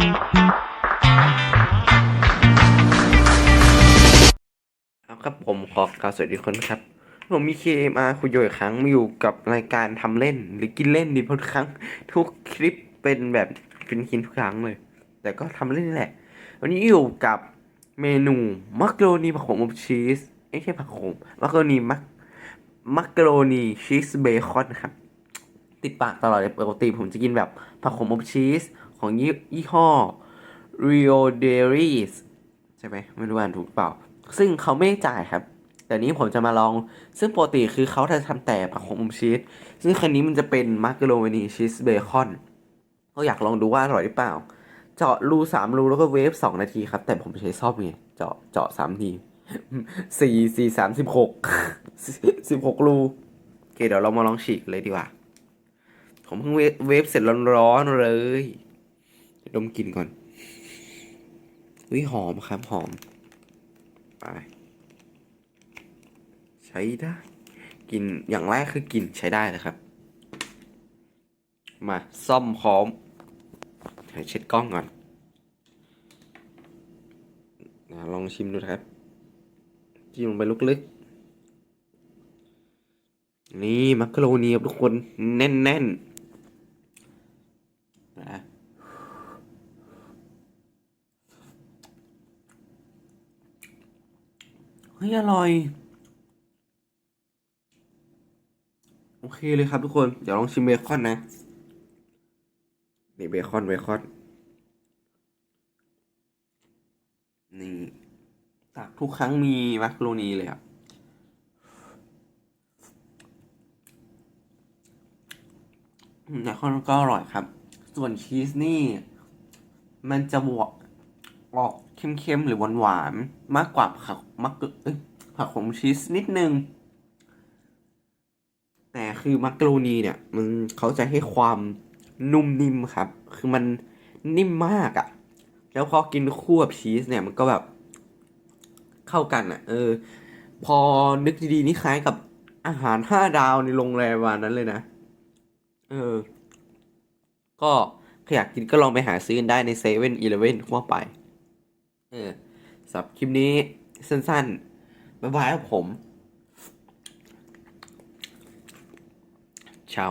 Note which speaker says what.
Speaker 1: ครับผมขอกล่าวสวัสดีทุกคนครับ ผมมี KMR คุยโยอีกครั้งมาอยู่กับรายการทำเล่น หรือกินเล่นดีทุกครั้ง ทุกคลิปเป็นแบบฟินคินทุกครั้งเลย แต่ก็ทำเล่นแหละ วันนี้อยู่กับเมนูมักโรนีผักโขมอบชีสไม่ใช่ผักโขมมักโรนีมักมักโรนีชีสเบคอนครับ ติดปากตลอดเลยปกติผมจะกินแบบผักโขมอบชีส ของยี่ยี่ห้อ Rio Dairies ใช่ไหมไม่รู้อ่านถูกเปล่า ซึ่งเขาไม่จ่ายครับ แต่นี้ผมจะมาลอง ซึ่งปกติคือเขาจะทำแต่ผักโขมชีส ซึ่งคันนี้มันจะเป็นมักกะโรนีชีสเบคอน ก็อยากลองดูว่าอร่อยหรือเปล่า เจาะรูสามรูแล้วก็เวฟสองนาทีครับ แต่ผมใช้ซ่อมไง เจาะเจาะสามทีสี่สี่สามสิบหกสิบหกรูโอเคเดี๋ยวเรามาลองฉีกเลยดีกว่า ผมเพิ่งเวฟเวฟเสร็จร้อนๆเลย ดมกลิ่นก่อนอุ้ยหอมครับหอม ไป ใช้ได้กลินอย่างแรกคือกลิ่นใช้ได้นะครับ มาซ่อมพร้อมเดี๋ยวเช็ดกล้องก่อนลองชิมดูครับจิ้มลงไปลึกๆนี่ มักกะโรนีครับทุกคน แน่นๆนนะ เฮ้ยอร่อย โอเคเลยครับทุกคน เดี๋ยวลองชิมเบคอนนะ นี่เบคอนเบคอน นี่ตักทุกครั้งมีมักโรนีเลยอะอืมเบคอนก็อร่อยครับ ส่วนชีสนี่ มันจะบวกออก เค็มๆ หรือหวานๆ มากกว่าผักมักเอ้ยผักของชีสนิดนึง แต่คือมักกะโรนีเนี่ย มันเขาจะให้ความนุ่มนิ่มครับ คือมันนิ่มมากอะ่ะ แล้วพอกินคู่กับชีสเนี่ยมันก็แบบ เข้ากันอะ่ะ เออ พอนึกดีๆนี่คล้ายกับอาหารห้าดาวในโรงแรมวันนั้นเลยนะ เออ ก็ใครอยากกินก็ลองไปหาซื้อกันได้ในเซเว่นอีเลฟเว่นทั่วไป เออสำหรับคลิปนี้สั้นๆ บ๊ายบายครับผม เช้า